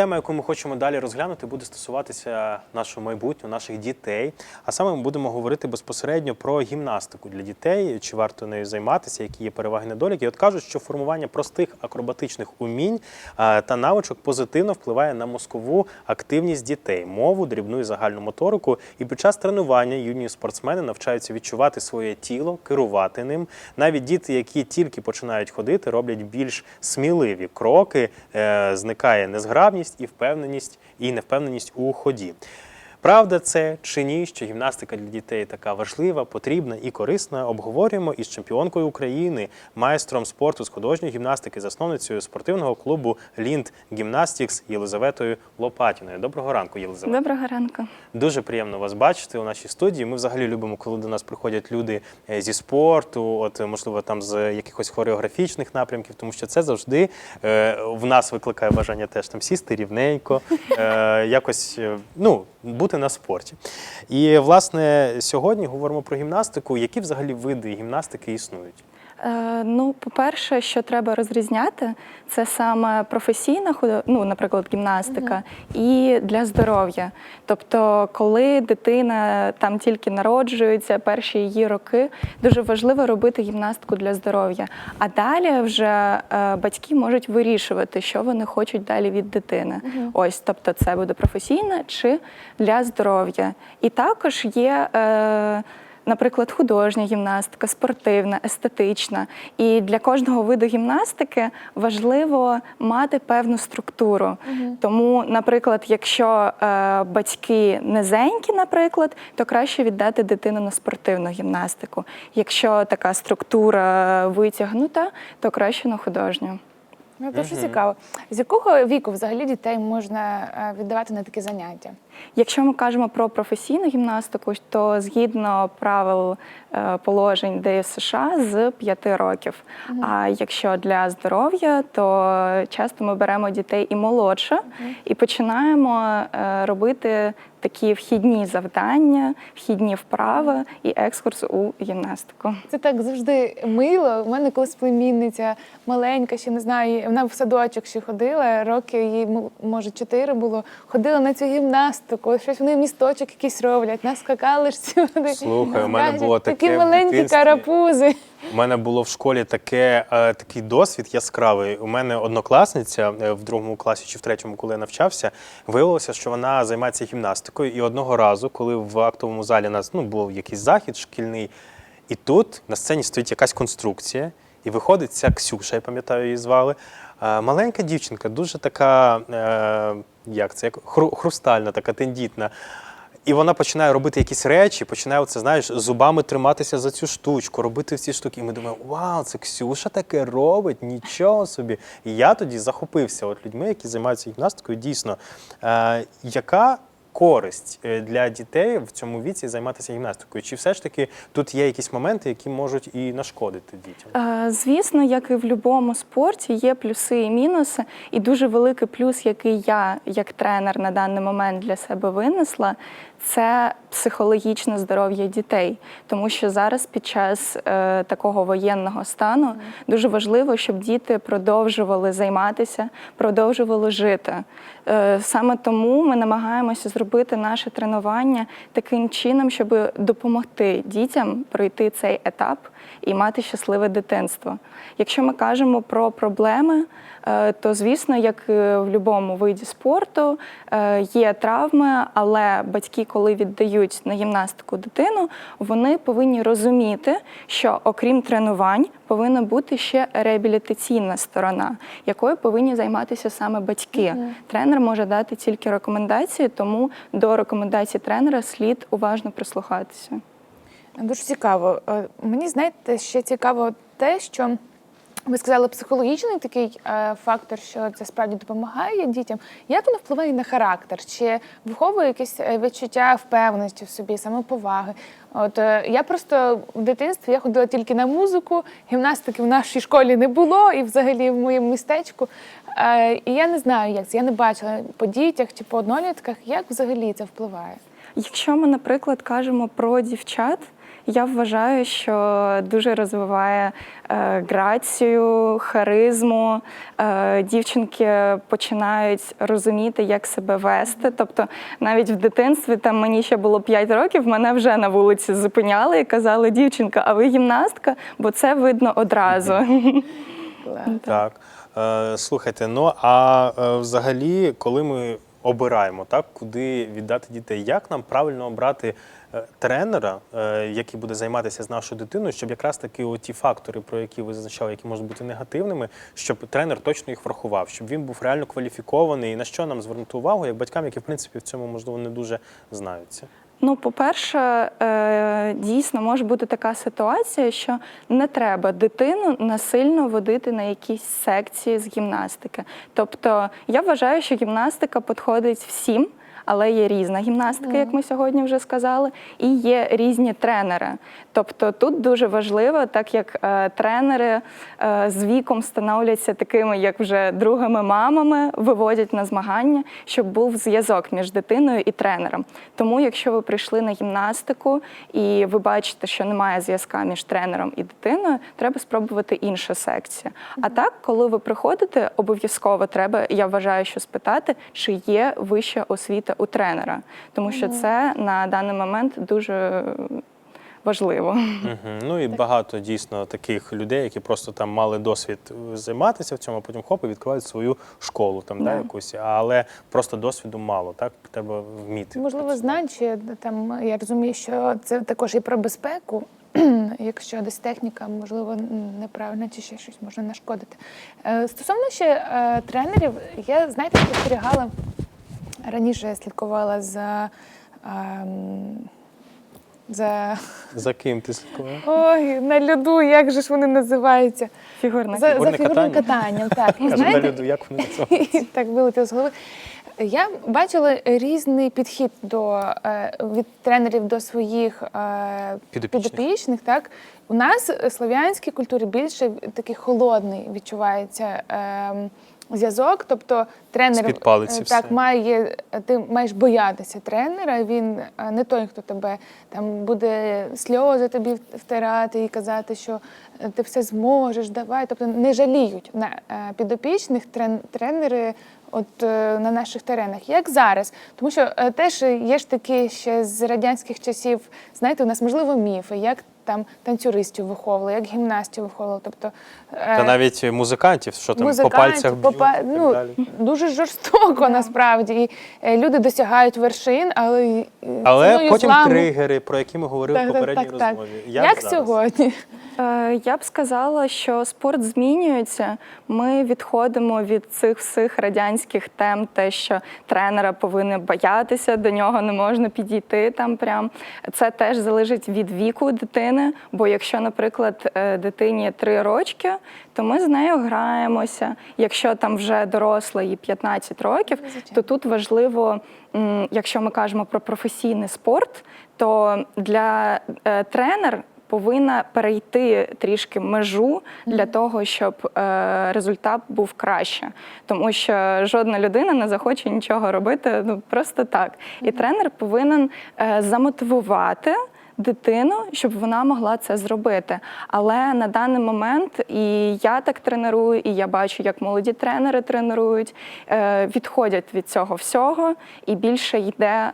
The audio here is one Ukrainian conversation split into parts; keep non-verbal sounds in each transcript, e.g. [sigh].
тема, яку ми хочемо далі розглянути, буде стосуватися нашого майбутнього, наших дітей. А саме ми будемо говорити безпосередньо про гімнастику для дітей, чи варто нею займатися, які є переваги недоліки. І От кажуть, що формування простих акробатичних умінь та навичок позитивно впливає на мозкову активність дітей, мову, дрібну і загальну моторику. І під час тренування юні спортсмени навчаються відчувати своє тіло, керувати ним. Навіть діти, які тільки починають ходити, роблять більш сміливі кроки, е, зникає незграбність і впевненість і невпевненість у ході. Правда це чи ні, що гімнастика для дітей така важлива, потрібна і корисна, обговорюємо із чемпіонкою України, майстром спорту з художньої гімнастики, засновницею спортивного клубу Лінд Гімнастікс Єлизаветою Лопатіною. Доброго ранку, Єлизавета. Доброго ранку. Дуже приємно вас бачити у нашій студії. Ми взагалі любимо, коли до нас приходять люди е, зі спорту, от можливо там з якихось хореографічних напрямків, тому що це завжди е, в нас викликає бажання теж там сісти рівненько, е, якось е, ну, бути на спорті. І власне сьогодні говоримо про гімнастику. Які взагалі види гімнастики існують? Е, ну, по-перше, що треба розрізняти, це саме професійна ну, наприклад, гімнастика, і для здоров'я. Тобто, коли дитина там тільки народжується, перші її роки, дуже важливо робити гімнастику для здоров'я. А далі вже е, батьки можуть вирішувати, що вони хочуть далі від дитини. Ось, тобто, це буде професійна чи для здоров'я. І також є. Е, Наприклад, художня гімнастика, спортивна, естетична. І для кожного виду гімнастики важливо мати певну структуру. Тому, наприклад, якщо е, батьки низенькі, наприклад, то краще віддати дитину на спортивну гімнастику. Якщо така структура витягнута, то краще на художню. Ну, дуже цікаво. З якого віку взагалі дітей можна е, віддавати на такі заняття? Якщо ми кажемо про професійну гімнастику, то згідно правил е, положень ДС США з 5 років. А якщо для здоров'я, то часто ми беремо дітей і молодше, і починаємо е, робити такі вхідні завдання, вхідні вправи і екскурс у гімнастику. Це так завжди мило. У мене колись племінниця маленька, ще не знаю, вона в садочок ще ходила, роки їй може чотири було. Ходила на цю гімнастику, щось вони місточок якийсь роблять, на скакалишці. вони Слухай, у мене було таке такі маленькі карапузи. У мене було в школі таке, е, такий досвід яскравий. У мене однокласниця е, в другому класі чи в третьому, коли я навчався, виявилося, що вона займається гімнастикою. І одного разу, коли в актовому залі у нас ну, був якийсь захід шкільний, і тут на сцені стоїть якась конструкція, і виходить ця Ксюша, я пам'ятаю, її звали. Е, Маленька дівчинка, дуже така, е, як це, як хру- хрустальна, така тендітна. І вона починає робити якісь речі, починає це, знаєш, зубами триматися за цю штучку, робити ці штуки. І ми думаємо, вау, це Ксюша таке робить, нічого собі. І я тоді захопився от людьми, які займаються гімнастикою. Дійсно, е, яка користь е, для дітей в цьому віці займатися гімнастикою? Чи все ж таки тут є якісь моменти, які можуть і нашкодити дітям? Е, Звісно, як і в будь-якому спорті, є плюси і мінуси. І дуже великий плюс, який я, як тренер, на даний момент для себе винесла, це психологічне здоров'я дітей. Тому що зараз, під час е, такого воєнного стану, дуже важливо, щоб діти продовжували займатися, продовжували жити. Е, саме тому ми намагаємося зробити наше тренування таким чином, щоб допомогти дітям пройти цей етап і мати щасливе дитинство. Якщо ми кажемо про проблеми, то звісно, як в будь-якому виді спорту, е, є травми, але батьки, коли віддають на гімнастику дитину, вони повинні розуміти, що окрім тренувань повинна бути ще реабілітаційна сторона, якою повинні займатися саме батьки. Тренер може дати тільки рекомендації, тому до рекомендацій тренера слід уважно прислухатися. Дуже цікаво. Е, Мені знаєте, ще цікаво те, що ви сказали психологічний такий е, фактор, що це справді допомагає дітям. Як воно впливає на характер? Чи виховує якесь е, відчуття впевненості в собі, самоповаги? От е, я просто в дитинстві я ходила тільки на музику, гімнастики в нашій школі не було, і взагалі в моєму містечку. Е, і я не знаю, як це. Я не бачила по дітях чи по однолітках, як взагалі це впливає. Якщо ми, наприклад, кажемо про дівчат, Я вважаю, що дуже розвиває е, грацію, харизму. Е, дівчинки починають розуміти, як себе вести. Тобто, навіть в дитинстві там мені ще було 5 років, мене вже на вулиці зупиняли і казали, дівчинка, а ви гімнастка? Бо це видно одразу. [laughs] Так. Е, слухайте, ну а взагалі, коли ми обираємо, так, куди віддати дітей, як нам правильно обрати е, тренера, е, який буде займатися з нашою дитиною, щоб якраз таки ті фактори, про які ви зазначали, які можуть бути негативними, щоб тренер точно їх врахував, щоб він був реально кваліфікований, і на що нам звернути увагу, як батькам, які в принципі в цьому можливо не дуже знаються. Ну, по-перше, е, дійсно може бути така ситуація, що не треба дитину насильно водити на якісь секції з гімнастики. Тобто, я вважаю, що гімнастика підходить всім. Але є різна гімнастика, як ми сьогодні вже сказали, і є різні тренери. Тобто тут дуже важливо, так як е, тренери е, з віком становляться такими, як вже другими мамами, виводять на змагання, щоб був зв'язок між дитиною і тренером. Тому, якщо ви прийшли на гімнастику і ви бачите, що немає зв'язка між тренером і дитиною, треба спробувати іншу секцію. А так, коли ви приходите, обов'язково треба, я вважаю, що спитати, чи є вища освіта у тренера, тому що це на даний момент дуже важливо. Угу. Ну і багато дійсно таких людей, які просто там мали досвід е, займатися в цьому, а потім хоп, і відкривають свою школу там, да. Да. якусь, але просто досвіду мало, так? Треба вміти. Можливо, знань, чи там я розумію, що це також і про безпеку. [clears throat] Якщо десь техніка, можливо, неправильна чи ще щось може нашкодити. Е, Стосовно ще е, тренерів, я знаєте, спостерігала раніше я слідкувала за. ем, За За ким ти слідкував? ой, на льоду, як же ж вони називаються? Фігурна За, за фігурним катанням, [laughs] так. І Каже, на знаєте, люду, як вони називаються? [laughs] так вилетіло з голови. Я бачила різний підхід до е, від тренерів до своїх е, Підопічних. підопічних. Так у нас в слов'янській культурі більше такий холодний відчувається. Е, Зв'язок, тобто тренер е, так все. має ти маєш боятися тренера. Він е, не той, хто тебе там буде сльози тобі втирати і казати, що е, ти все зможеш, давай. Тобто не жаліють на підопічних тренери. От на наших теренах, як зараз, тому що е, теж є ж такі ще з радянських часів, знаєте, у нас можливо міфи, як там танцюристів виховували, як гімнастів виховували. Тобто е, Та навіть музикантів, що там по пальцях б'ють па- і так ну, далі. дуже жорстоко насправді. І е, люди досягають вершин, але е, Але потім зламу. тригери, про які ми говорили в Так, так, попередній так, так. розмові. Як, зараз? сьогодні? Е, Я б сказала, що спорт змінюється. Ми відходимо від цих всіх радянських тем, те, що тренера повинен боятися, до нього не можна підійти там. Прям це теж залежить від віку дитини. Бо якщо, наприклад, е, дитині три рочки, то ми з нею граємося. Якщо там вже доросла їй 15 років, то тут важливо, якщо ми кажемо про професійний спорт, то для е, тренер повинна перейти трішки межу для того, щоб е, результат був краще. Тому що жодна людина не захоче нічого робити ну просто так. І тренер повинен е, замотивувати. Дитину, щоб вона могла це зробити. Але на даний момент і я так тренирую, і я бачу, як молоді тренери тренують, е, відходять від цього всього, і більше йде.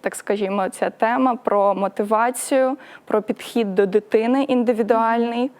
Так скажімо, ця тема про мотивацію, про підхід до дитини індивідуальний.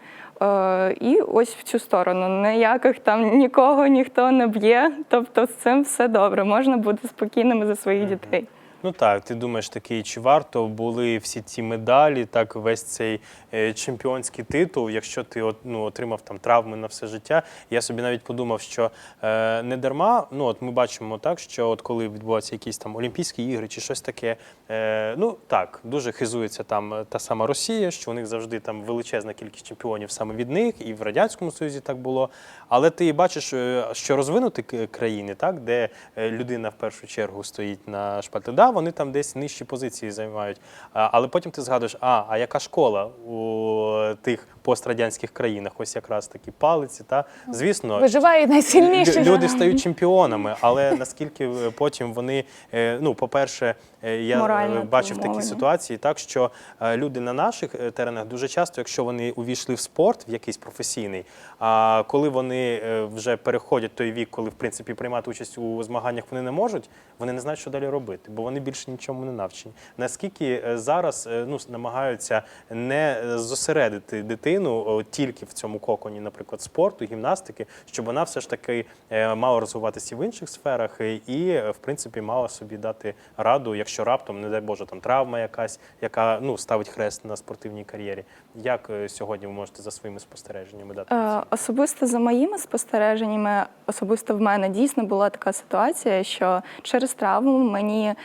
Е, і ось в цю сторону. Ніяких там нікого ніхто не б'є. Тобто з цим все добре. Можна бути спокійними за своїх дітей. Ну так, ти думаєш такий, чи варто були всі ці медалі, так весь цей е, чемпіонський титул, якщо ти ну, отримав там травми на все життя. Я собі навіть подумав, що е, не дарма, ну от ми бачимо так, що от коли відбуваються якісь там Олімпійські ігри чи щось таке, е, ну так, дуже хизується там е, та сама Росія, що у них завжди там величезна кількість чемпіонів саме від них, і в Радянському Союзі так було. Але ти бачиш, е, що розвинуті країни, так, де людина в першу чергу стоїть на шпальті. Да, вони там десь нижчі позиції займають. Але потім ти згадуєш, а, а яка школа у тих пострадянських країнах? Ось якраз такі палиці. Та звісно, Виживає найсильніший. Лю- Люди стають чемпіонами, але наскільки е, потім вони, е, ну, по-перше, е, я Морально бачив такі ситуації, так що люди на наших теренах дуже часто, якщо вони увійшли в спорт, в якийсь професійний, а коли вони вже переходять той вік, коли в принципі приймати участь у змаганнях вони не можуть, вони не знають, що далі робити, бо вони більше нічому не навчені. Наскільки е, зараз е, ну, намагаються не зосередити дитину тільки в цьому коконі, наприклад, спорту, гімнастики, щоб вона все ж таки е, мала розвиватися і в інших сферах, е, і е, в принципі мала собі дати раду, якщо раптом, не дай Боже, там травма якась, яка ну ставить хрест на спортивній кар'єрі. Як е, сьогодні ви можете за своїми спостереженнями дати? Е. Особисто за моїми спостереженнями, особисто в мене дійсно була така ситуація, що через травму мені е,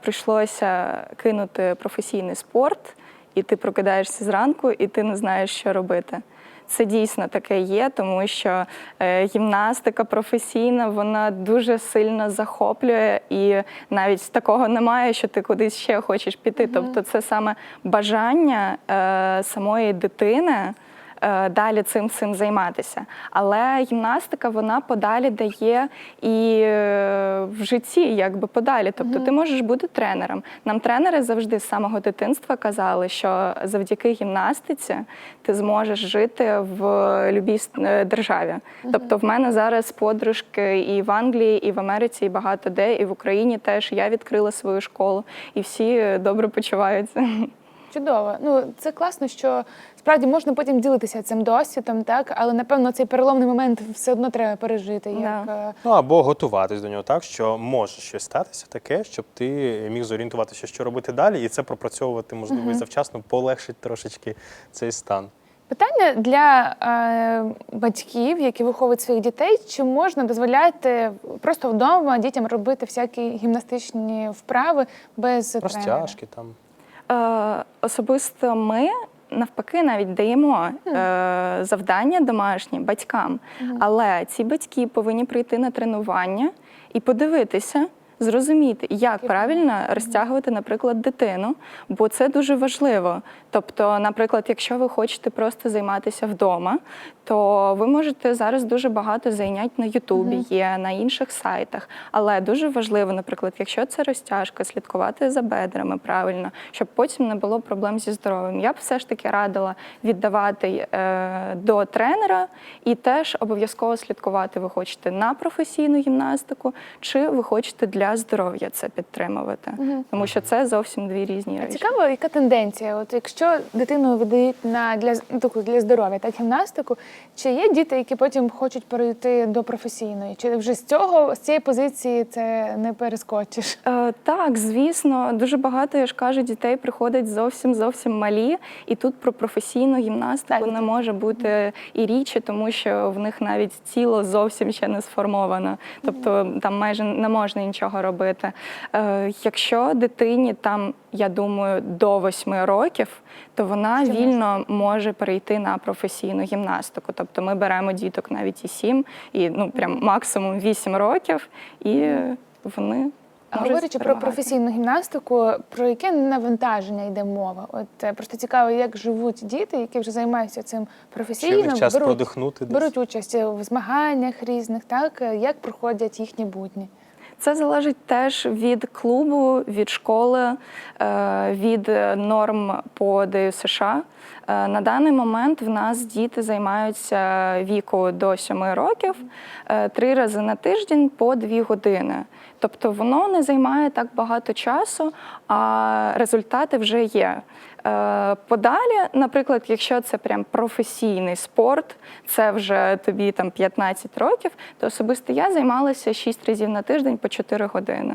прийшлося кинути професійний спорт, і ти прокидаєшся зранку, і ти не знаєш, що робити. Це дійсно таке є, тому що е, гімнастика професійна, вона дуже сильно захоплює, і навіть такого немає, що ти кудись ще хочеш піти. Тобто, це саме бажання е, самої дитини е, далі цим всім займатися. Але гімнастика вона подалі дає і е, в житті, якби подалі. Тобто ти можеш бути тренером. Нам тренери завжди з самого дитинства казали, що завдяки гімнастиці ти зможеш жити в любій е, державі. Тобто, в мене зараз подружки і в Англії, і в Америці, і багато де, і в Україні теж я відкрила свою школу, і всі е, добре почуваються. Чудово. Ну це класно, що справді можна потім ділитися цим досвідом, так але напевно цей переломний момент все одно треба пережити. Як Да. е, Ну або готуватись до нього так, що може щось статися таке, щоб ти міг зорієнтуватися, що робити далі, і це пропрацьовувати можливо і завчасно полегшить трошечки цей стан. Питання для е, батьків, які виховують своїх дітей, чи можна дозволяти просто вдома дітям робити всякі гімнастичні вправи без тренера? Там. Е, особисто ми навпаки навіть даємо е, завдання домашні батькам. Але ці батьки повинні прийти на тренування і подивитися. Зрозуміти, як правильно розтягувати, наприклад, дитину, бо це дуже важливо. Тобто, наприклад, якщо ви хочете просто займатися вдома, то ви можете зараз дуже багато зайнять на Ютубі, є на інших сайтах. Але дуже важливо, наприклад, якщо це розтяжка, слідкувати за бедрами правильно, щоб потім не було проблем зі здоров'ям. Я б все ж таки радила віддавати е, до тренера і теж обов'язково слідкувати. Ви хочете на професійну гімнастику, чи ви хочете для здоров'я це підтримувати, тому що це зовсім дві різні А речі. Цікаво, яка тенденція? От якщо дитину видають на для ну, таку для здоров'я, так гімнастику, чи є діти, які потім хочуть перейти до професійної? Чи вже з цього з цієї позиції це не перескочиш? Е, так, звісно, дуже багато, я ж кажу, дітей приходять зовсім зовсім малі, і тут про професійну гімнастику Так. не може бути і річі, тому що в них навіть тіло зовсім ще не сформовано. Тобто там майже не можна нічого робити. Е, якщо дитині там, я думаю, до восьми років, то вона вільно може перейти на професійну гімнастику. Тобто ми беремо діток навіть і сім, і ну прям максимум вісім років, і вони. Говорячи про професійну гімнастику, про яке навантаження йде мова? От е, просто цікаво, як живуть діти, які вже займаються цим професійно, час беруть, продихнути десь? беруть участь в змаганнях різних, так Е, як проходять їхні будні? Це залежить теж від клубу, від школи, е, від норм по ДЮСШ. США. Е, На даний момент в нас діти займаються віку до 7 років е, три рази на тиждень по 2 години. Тобто воно не займає так багато часу, а результати вже є. Е, Подалі, наприклад, якщо це прям професійний спорт, це вже тобі там 15 років, то особисто я займалася 6 разів на тиждень по 4 години.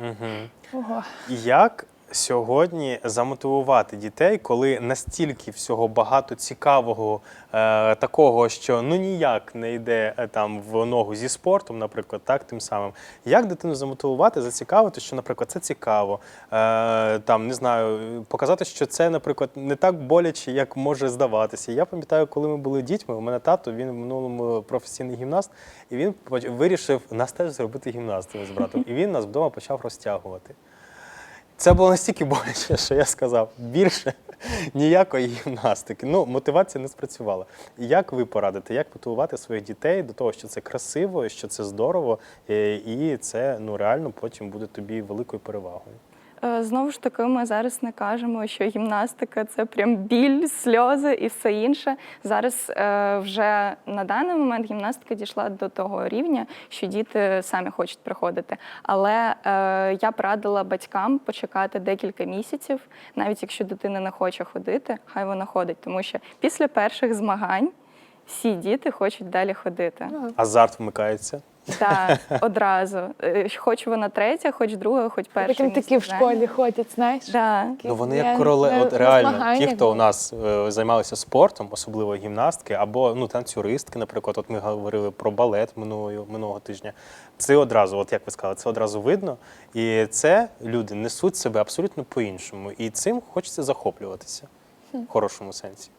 Угу. Ого. Як сьогодні замотивувати дітей, коли настільки всього багато цікавого, е, такого, що ну ніяк не йде е, там в ногу зі спортом, наприклад, так тим самим. Як дитину замотивувати, зацікавити, що, наприклад, це цікаво, е, там не знаю, показати, що це, наприклад, не так боляче, як може здаватися. Я пам'ятаю, коли ми були дітьми, у мене тато він в минулому професійний гімнаст, і він вирішив нас теж зробити гімнастами з братом. І він нас вдома почав розтягувати. Це було настільки боляче, що я сказав більше [laughs] ніякої гімнастики. Ну, мотивація не спрацювала. Як ви порадите, як мотивувати своїх дітей до того, що це красиво, що це здорово, е, і це ну реально потім буде тобі великою перевагою? Е, Знову ж таки, ми зараз не кажемо, що гімнастика це прям біль, сльози і все інше. Зараз е, вже на даний момент гімнастика дійшла до того рівня, що діти самі хочуть приходити. Але е, я б радила батькам почекати декілька місяців, навіть якщо дитина не хоче ходити, хай вона ходить, тому що після перших змагань всі діти хочуть далі ходити. Азарт вмикається. Так, одразу. Е, Хоч вона третя, хоч друга, хоч перша. Потім такі в школі ходять, знаєш? Да. Ну вони як короле, от реально, ті, хто у нас е, займалися спортом, особливо гімнастки, або ну танцюристки, наприклад, от ми говорили про балет минулого, минулого тижня. Це одразу, от як ви сказали, це одразу видно. І це люди несуть себе абсолютно по-іншому. І цим хочеться захоплюватися в хорошому сенсі.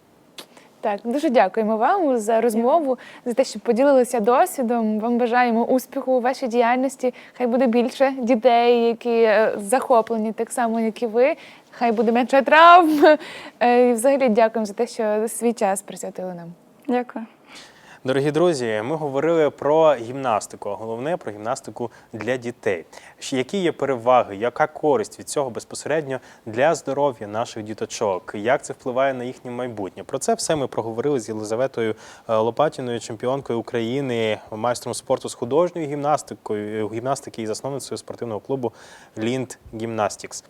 Так, дуже дякуємо вам за розмову, за те, що поділилися досвідом. Вам бажаємо успіху у вашій діяльності. Хай буде більше дітей, які е, захоплені так само, як і ви. Хай буде менше травм. Е, І взагалі дякуємо за те, що свій час присвятили нам. Дякую. Дорогі друзі, ми говорили про гімнастику, а головне про гімнастику для дітей. Які є переваги, яка користь від цього безпосередньо для здоров'я наших діточок? Як це впливає на їхнє майбутнє? Про це все ми проговорили з Єлизаветою е, Лопатіною, чемпіонкою України, майстром спорту з художньою гімнастикою, гімнастики і засновницею спортивного клубу Лінд Гімнастікс.